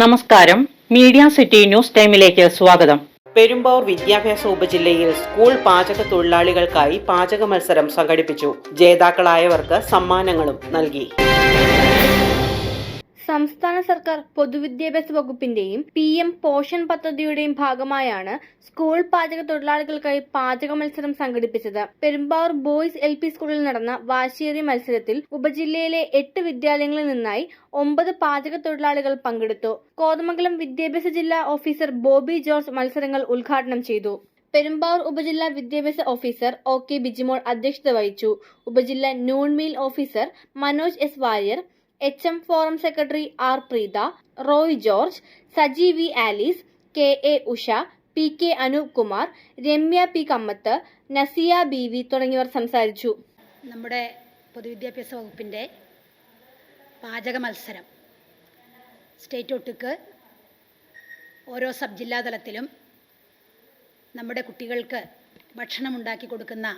നമസ്കാരം. Media city news ടൈമിലേക്ക് സ്വാഗതം. പെരുമ്പാവൂർ വിദ്യാഭ്യാസ ഉപജില്ലയിൽ സ്കൂൾ പാചക തൊഴിലാളികൾക്കായി പാചക മത്സരം സംഘടിപ്പിച്ചു. ജേതാക്കളായവർക്ക് സമ്മാനങ്ങളും നൽകി. സംസ്ഥാന സർക്കാർ പൊതുവിദ്യാഭ്യാസ വകുപ്പിന്റെയും പി എം പോഷൻ പദ്ധതിയുടെയും ഭാഗമായാണ് സ്കൂൾ പാചക തൊഴിലാളികൾക്കായി പാചക മത്സരം സംഘടിപ്പിച്ചത്. പെരുമ്പാവൂർ ബോയ്സ് എൽ പി സ്കൂളിൽ നടന്ന വാശിയേറി മത്സരത്തിൽ ഉപജില്ലയിലെ എട്ട് വിദ്യാലയങ്ങളിൽ നിന്നായി ഒമ്പത് പാചക തൊഴിലാളികൾ പങ്കെടുത്തു. കോതമംഗലം വിദ്യാഭ്യാസ ജില്ലാ ഓഫീസർ ബോബി ജോർജ് മത്സരങ്ങൾ ഉദ്ഘാടനം ചെയ്തു. പെരുമ്പാവൂർ ഉപജില്ലാ വിദ്യാഭ്യാസ ഓഫീസർ ഒ കെ ബിജിമോൾ അധ്യക്ഷത വഹിച്ചു. ഉപജില്ലാ noon meal officer Manoj S Warrier H M forum secretary R Preetha Roy George Saji V Alice K A Usha P K Anoop Kumar Ramya P Kamath Nasiya B V തുടങ്ങിയവർ സംസാരിച്ചു. നമ്മുടെ പൊതുവിദ്യാഭ്യാസ വകുപ്പിന്റെ പാചക മത്സരം. സ്റ്റേറ്റ് ഒട്ടുക്ക് ഓരോ sub ജില്ലാ തലത്തിലും നമ്മുടെ കുട്ടികൾക്ക് ഭക്ഷണം ഉണ്ടാക്കി കൊടുക്കുന്ന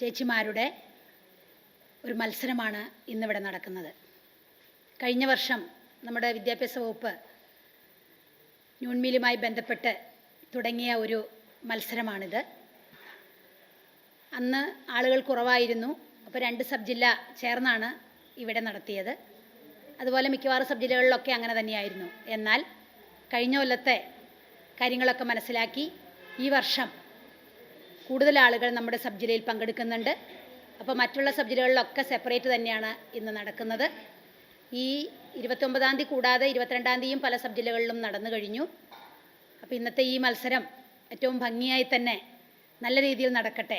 ചേച്ചിമാരുടെ ഒരു മത്സരമാണ് ഇന്നിവിടെ നടക്കുന്നത്. കഴിഞ്ഞ വർഷം നമ്മുടെ വിദ്യാഭ്യാസ വകുപ്പ് ന്യൂൺമീലുമായി ബന്ധപ്പെട്ട് തുടങ്ങിയ ഒരു മത്സരമാണിത്. അന്ന് ആളുകൾ കുറവായിരുന്നു. അപ്പോൾ രണ്ട് സബ് ജില്ല ചേർന്നാണ് ഇവിടെ നടത്തിയത്. അതുപോലെ മിക്കവാറും സബ് ജില്ലകളിലൊക്കെ അങ്ങനെ തന്നെയായിരുന്നു. എന്നാൽ കഴിഞ്ഞ കൊല്ലത്തെ കാര്യങ്ങളൊക്കെ മനസ്സിലാക്കി ഈ വർഷം കൂടുതൽ ആളുകൾ നമ്മുടെ സബ് ജില്ലയിൽ പങ്കെടുക്കുന്നുണ്ട്. അപ്പോൾ മറ്റുള്ള സബ് ജില്ലകളിലൊക്കെ സെപ്പറേറ്റ് തന്നെയാണ് ഇന്ന് നടക്കുന്നത്. ഈ ഇരുപത്തൊമ്പതാം തീയതി കൂടാതെ ഇരുപത്തിരണ്ടാം തീയതിയും പല സബ് ജില്ലകളിലും നടന്നു കഴിഞ്ഞു. അപ്പോൾ ഇന്നത്തെ ഈ മത്സരം ഏറ്റവും ഭംഗിയായി തന്നെ നല്ല രീതിയിൽ നടക്കട്ടെ.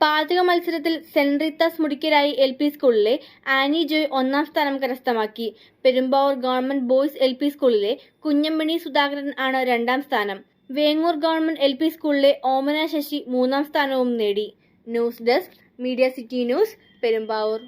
പാചക മത്സരത്തിൽ saint Rita's Mudikkarai L P സ്കൂളിലെ ആനി ജോയ് ഒന്നാം സ്ഥാനം കരസ്ഥമാക്കി. Perumbavoor government boys L P സ്കൂളിലെ കുഞ്ഞമ്മണി സുധാകരൻ ആണ് രണ്ടാം സ്ഥാനം. വേങ്ങൂർ ഗവൺമെന്റ് എൽ പി സ്കൂളിലെ ഓമന ശശി മൂന്നാം സ്ഥാനവും നേടി. News desk media city news Perumbavoor.